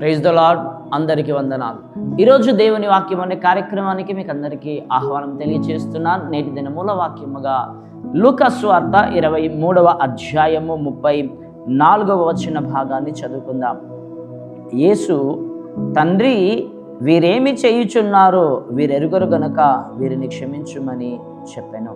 Praise the lord అందరికీ వందనాలు. ఈరోజు దేవుని వాక్యం అనే కార్యక్రమానికి మీకు అందరికీ ఆహ్వానం తెలియజేస్తున్నాను నేటి దిన మూల వాక్యముగా లూకస్వార్త ఇరవై మూడవ అధ్యాయము ముప్పై నాలుగవ వచ్చిన భాగాన్ని చదువుకుందాం. యేసు తండ్రి వీరేమి చేయుచున్నారో వీరెరుగురు గనక వీరిని క్షమించుమని చెప్పాను.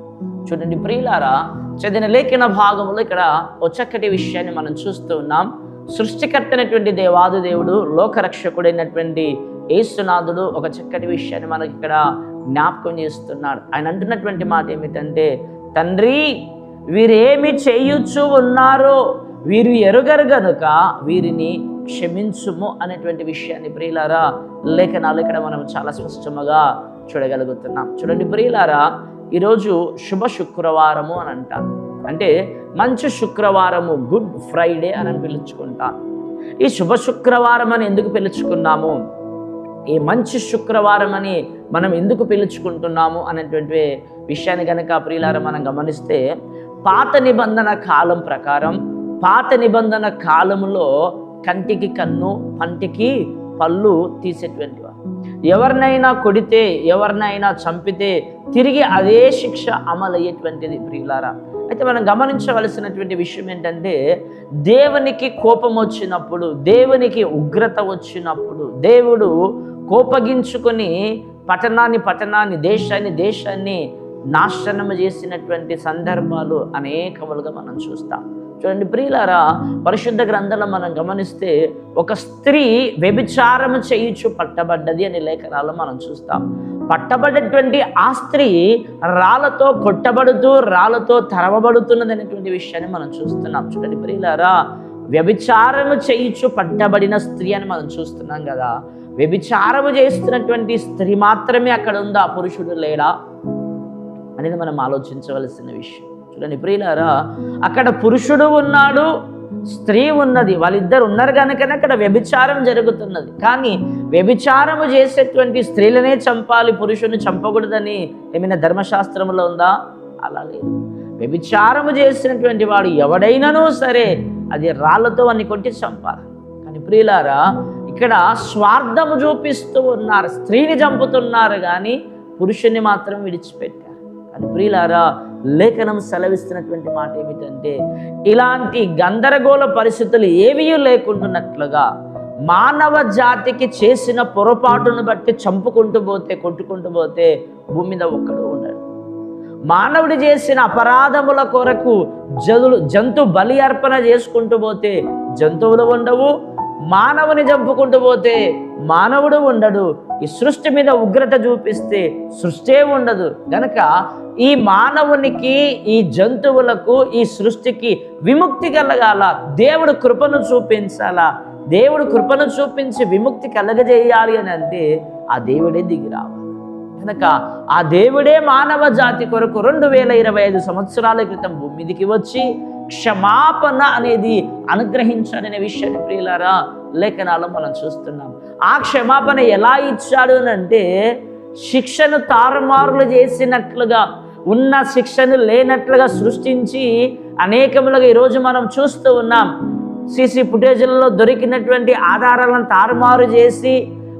చూడండి ప్రియులారా చదివిన లేఖన భాగంలో ఇక్కడ ఒక చక్కటి విషయాన్ని మనం చూస్తూ ఉన్నాం. సృష్టికర్త అయినటువంటి దేవాది దేవుడు లోకరక్షకుడైనటువంటి యేసునాథుడు ఒక చక్కటి విషయాన్ని మనకి ఇక్కడ జ్ఞాపకం చేస్తున్నాడు. ఆయన అంటున్నటువంటి మాట ఏమిటంటే తండ్రి వీరేమి చేయుచు ఉన్నారో వీరు ఎరుగరు గనుక వీరిని క్షమించుము అనేటువంటి విషయాన్ని ప్రియులారా లేఖనాలు ఇక్కడ మనం చాలా స్పష్టముగా చూడగలుగుతున్నాం. చూడండి ప్రియులారా ఈరోజు శుభ శుక్రవారము అని అంటారు. అంటే మంచి శుక్రవారము గుడ్ ఫ్రైడే అని పిలుచుకుంటాం. ఈ శుభ శుక్రవారం అని ఎందుకు పిలుచుకున్నాము? ఈ మంచి శుక్రవారం అని మనం ఎందుకు పిలుచుకుంటున్నాము అనేటువంటి విషయాన్ని కనుక ప్రియులారా మనం గమనిస్తే పాత నిబంధన కాలం ప్రకారం పాత నిబంధన కాలములో కంటికి కన్ను పంటికి పళ్ళు తీసేటువంటి వారు. ఎవరినైనా కొడితే ఎవరినైనా చంపితే తిరిగి అదే శిక్ష అమలయ్యేటువంటిది ప్రియులారా. అయితే మనం గమనించవలసినటువంటి విషయం ఏంటంటే దేవునికి కోపం వచ్చినప్పుడు దేవునికి ఉగ్రత వచ్చినప్పుడు దేవుడు కోపగించుకొని పట్టణాన్ని పట్టణాన్ని దేశాన్ని దేశాన్ని నాశనం చేసినటువంటి సందర్భాలు అనేకములుగా మనం చూస్తాం. చూడండి ప్రియులారా పరిశుద్ధ గ్రంథంలో మనం గమనిస్తే ఒక స్త్రీ వ్యభిచారము చేయించు పట్టబడ్డది అనే లేఖనాలు మనం చూస్తాం. పట్టబడినటువంటి ఆ స్త్రీ రాళ్ళతో కొట్టబడుతూ రాళ్ళతో తరవబడుతున్నది అనేటువంటి విషయాన్ని మనం చూస్తున్నాం. చూడండి ప్రియులారా వ్యభిచారము చేయించు పట్టబడిన స్త్రీ అని మనం చూస్తున్నాం కదా. వ్యభిచారము చేస్తున్నటువంటి స్త్రీ మాత్రమే అక్కడ ఉందా? పురుషుడు లేడా? అనేది మనం ఆలోచించవలసిన విషయం. చూడండి ప్రియులారా అక్కడ పురుషుడు ఉన్నాడు స్త్రీ ఉన్నది వాళ్ళిద్దరు ఉన్నారు కనుకనే అక్కడ వ్యభిచారం జరుగుతున్నది. కానీ వ్యభిచారము చేసేటువంటి స్త్రీలనే చంపాలి పురుషుని చంపకూడదని ఏమైనా ధర్మశాస్త్రంలో ఉందా? అలా లేదు. వ్యభిచారము చేసినటువంటి వాడు ఎవడైనానూ సరే అది రాళ్ళతో అన్ని కొట్టి చంపాలి. కానీ ప్రియులారా ఇక్కడ స్వార్థము చూపిస్తూ ఉన్నారు స్త్రీని చంపుతున్నారు కానీ పురుషుని మాత్రం విడిచిపెట్టారు. కానీ ప్రియులారా లేఖనం సెలవిస్తున్నటువంటి మాట ఏమిటంటే ఇలాంటి గందరగోళ పరిస్థితులు ఏవీ లేకుంటున్నట్లుగా మానవ జాతికి చేసిన పొరపాటును బట్టి చంపుకుంటూ పోతే కొట్టుకుంటూ పోతే భూమి మీద ఒక్కడు ఉండడు. మానవుడు చేసిన అపరాధముల కొరకు జదులు జంతు బలి అర్పణ చేసుకుంటూ పోతే జంతువులు ఉండవు మానవుని చంపుకుంటూ పోతే మానవుడు ఉండడు. ఈ సృష్టి మీద ఉగ్రత చూపిస్తే సృష్టే ఉండదు. గనక ఈ మానవునికి ఈ జంతువులకు ఈ సృష్టికి విముక్తి కలగాల దేవుడు కృపను చూపించాలా? దేవుడు కృపను చూపించి విముక్తి కలగజేయాలి అని అంటే ఆ దేవుడే దిగి కనుక ఆ దేవుడే మానవ జాతి కొరకు రెండు వేల ఇరవై ఐదు సంవత్సరాల క్రితం భూమి మీదికి వచ్చి క్షమాపణ అనేది అనుగ్రహించాడనే విషయాన్ని ప్రియులారా లేఖనాల్లో మనం చూస్తున్నాం. ఆ క్షమాపణ ఎలా ఇచ్చాడు అని అంటే శిక్షను తారుమారులు చేసినట్లుగా ఉన్న శిక్షను లేనట్లుగా సృష్టించి అనేకములుగా ఈరోజు మనం చూస్తూ ఉన్నాం. సీసీ ఫుటేజ్లలో దొరికినటువంటి ఆధారాలను తారుమారు చేసి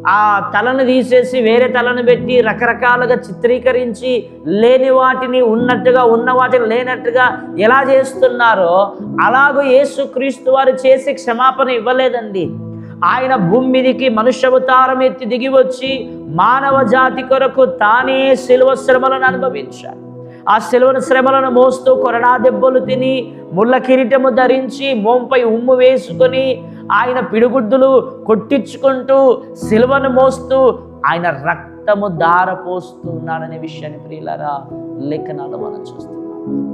ఆ తలను తీసేసి వేరే తలను పెట్టి రకరకాలుగా చిత్రీకరించి లేని వాటిని ఉన్నట్టుగా ఉన్న వాటిని లేనట్టుగా ఎలా చేస్తున్నారో అలాగూ యేసుక్రీస్తు వారు చేసి క్షమాపణ ఇవ్వలేదండి. ఆయన భూమి మీదికి మనుష్యవతారం ఎత్తి దిగి వచ్చి మానవ జాతి కొరకు తానే శిలువ శ్రమలను అనుభవించారు ఆ శిలువను శ్రమలను మోస్తూ కొరడా దెబ్బలు తిని ముళ్ళ కిరీటము ధరించి మోంపై ఉమ్ము వేసుకొని ఆయన పిడుగుడ్డులు కొట్టించుకుంటూ శిలువను మోస్తూ ఆయన రక్తము దారపోస్తున్నాడనే విషయాన్ని ప్రియులరా లేఖనాలు మనం చూస్తున్నాం.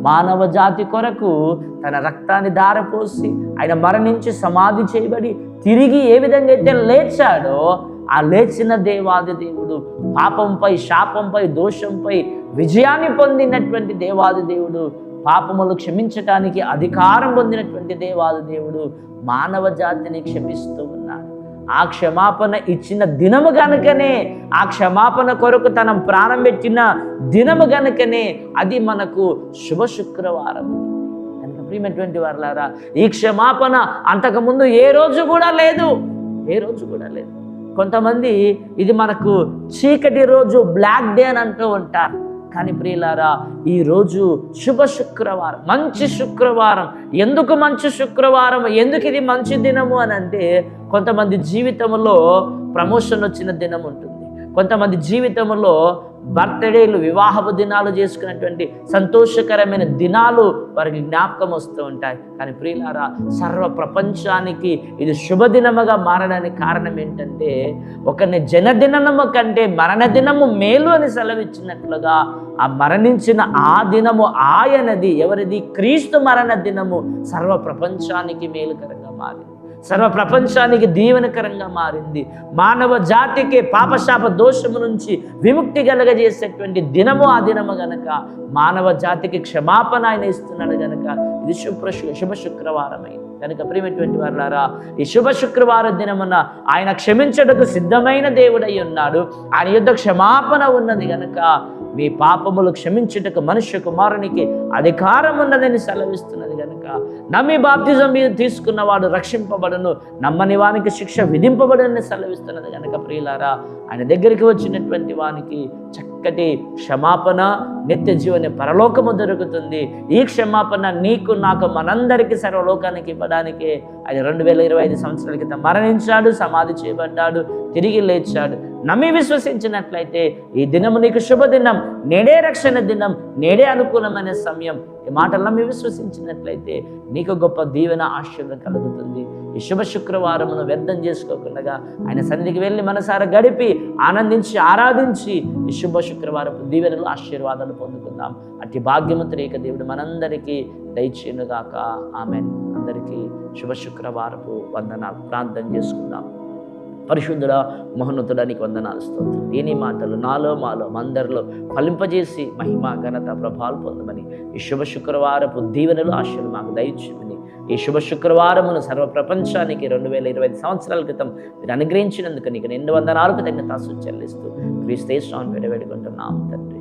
మానవ జాతి కొరకు తన రక్తాన్ని దారపోసి ఆయన మరణించి సమాధి చేయబడి తిరిగి ఏ విధంగా అయితే లేచాడో ఆ లేచిన దేవాది దేవుడు పాపంపై శాపంపై దోషంపై విజయాన్ని పొందినటువంటి దేవాది దేవుడు పాపములు క్షమించటానికి అధికారం పొందినటువంటి దేవాది దేవుడు మానవ జాతిని క్షమిస్తూ ఉన్నాడు. ఆ క్షమాపణ ఇచ్చిన దినము గనుకనే ఆ క్షమాపణ కొరకు తన ప్రాణం పెట్టిన దినము గనుకనే అది మనకు శుభ శుక్రవారం. కనుక ప్రియమైనటువంటి వారులారా ఈ క్షమాపణ అంతకుముందు ఏ రోజు కూడా లేదు. ఏ రోజు కూడా లేదు. కొంతమంది ఇది మనకు చీకటి రోజు బ్లాక్ డే అని అంటూ ఉంటారు. కానీ ప్రియులారా ఈ రోజు శుభ శుక్రవారం మంచి శుక్రవారం. ఎందుకు మంచి శుక్రవారం? ఎందుకు ఇది మంచి దినము అని అంటే కొంతమంది జీవితంలో ప్రమోషన్ వచ్చిన దినం ఉంటుంది. కొంతమంది జీవితంలో బర్త్డేలు వివాహపు దినాలు చేసుకున్నటువంటి సంతోషకరమైన దినాలు వారికి జ్ఞాపకం వస్తూ ఉంటాయి. కానీ ప్రియులారా సర్వ ప్రపంచానికి ఇది శుభదినముగా మారడానికి కారణం ఏంటంటే ఒకరిని జనదినము కంటే మరణదినము మేలు అని సెలవిచ్చినట్లుగా ఆ మరణించిన ఆ దినము ఆయనది ఎవరిది? క్రీస్తు మరణ దినము సర్వ ప్రపంచానికి మేలుకరంగా మారింది. సర్వ ప్రపంచానికి దీవెనకరంగా మారింది. మానవ జాతికి పాపశాప దోషము నుంచి విముక్తి కలగజేసేటువంటి దినము ఆ దినము గనక మానవ జాతికి క్షమాపణ ఆయన ఇస్తున్నాడు గనక. ఇది శుభ్ర శుభ శుక్రవారమైంది. కనుక ప్రియమైనటువంటి వారులారా ఈ శుభ శుక్రవార దినమున ఆయన క్షమించటకు సిద్ధమైన దేవుడై ఉన్నాడు. ఆయన యుద్ధ క్షమాపణ ఉన్నది గనుక మీ పాపములు క్షమించుటకు మనుష్య కుమారునికి అధికారం ఉన్నదని సెలవిస్తున్నది గనుక నమ్మి బాప్తిజం మీద తీసుకున్నవాడు రక్షింపబడును నమ్మని వానికి శిక్ష విధింపబడని సెలవిస్తున్నది గనక ప్రియులారా ఆయన దగ్గరికి వచ్చినటువంటి వానికి చక్క చక్కటి క్షమాపణ నిత్య జీవన పరలోకము దొరుకుతుంది. ఈ క్షమాపణ నీకు నాకు మనందరికీ సర్వలోకానికి ఇవ్వడానికి. ఆయన రెండు వేల ఇరవై ఐదు సంవత్సరాల క్రితం మరణించాడు సమాధి చేయబడ్డాడు తిరిగి లేచాడు. నమ్మి విశ్వసించినట్లయితే ఈ దినము నీకు శుభదినం. నేడే రక్షణ దినం నేడే అనుకూలమైన సమయం. ఈ మాటలు నమ్మి విశ్వసించినట్లయితే నీకు గొప్ప దీవెన ఆశీర్వాదం కలుగుతుంది. ఈ శుభ శుక్రవారమును వ్యర్థం చేసుకోకుండా ఆయన సన్నిధికి వెళ్ళి మనసారా గడిపి ఆనందించి ఆరాధించి ఈ శుభ శుక్రవారపు దీవెనలు ఆశీర్వాదాలు పొందుకుందాం. అట్టి భాగ్యమంతురేక దేవుడు మనందరికీ దయచేనుగాక ఆమె అందరికీ శుభ శుక్రవారపు వందనాలు. ప్రార్థన చేసుకుందాం. పరిశుద్ధుడ మహోన్నతుడానికి వందనాలు స్తోత్రం. దీని మాటలు నాలో మాలో మందరిలో ఫలింపజేసి మహిమ ఘనత ప్రభావాలు పొందమని ఈ శుభ శుక్రవారపు దీవెనలు ఆశలు మాకు దయచేయమని ఈ శుభ శుక్రవారమును సర్వ ప్రపంచానికి రెండు వేల ఇరవై ఐదు సంవత్సరాల క్రితం మీరు అనుగ్రహించినందుకు నీకు రెండు వందల నాలుగు తగిన తాసు చెల్లిస్తూ క్రీస్తే స్వామి తండ్రి.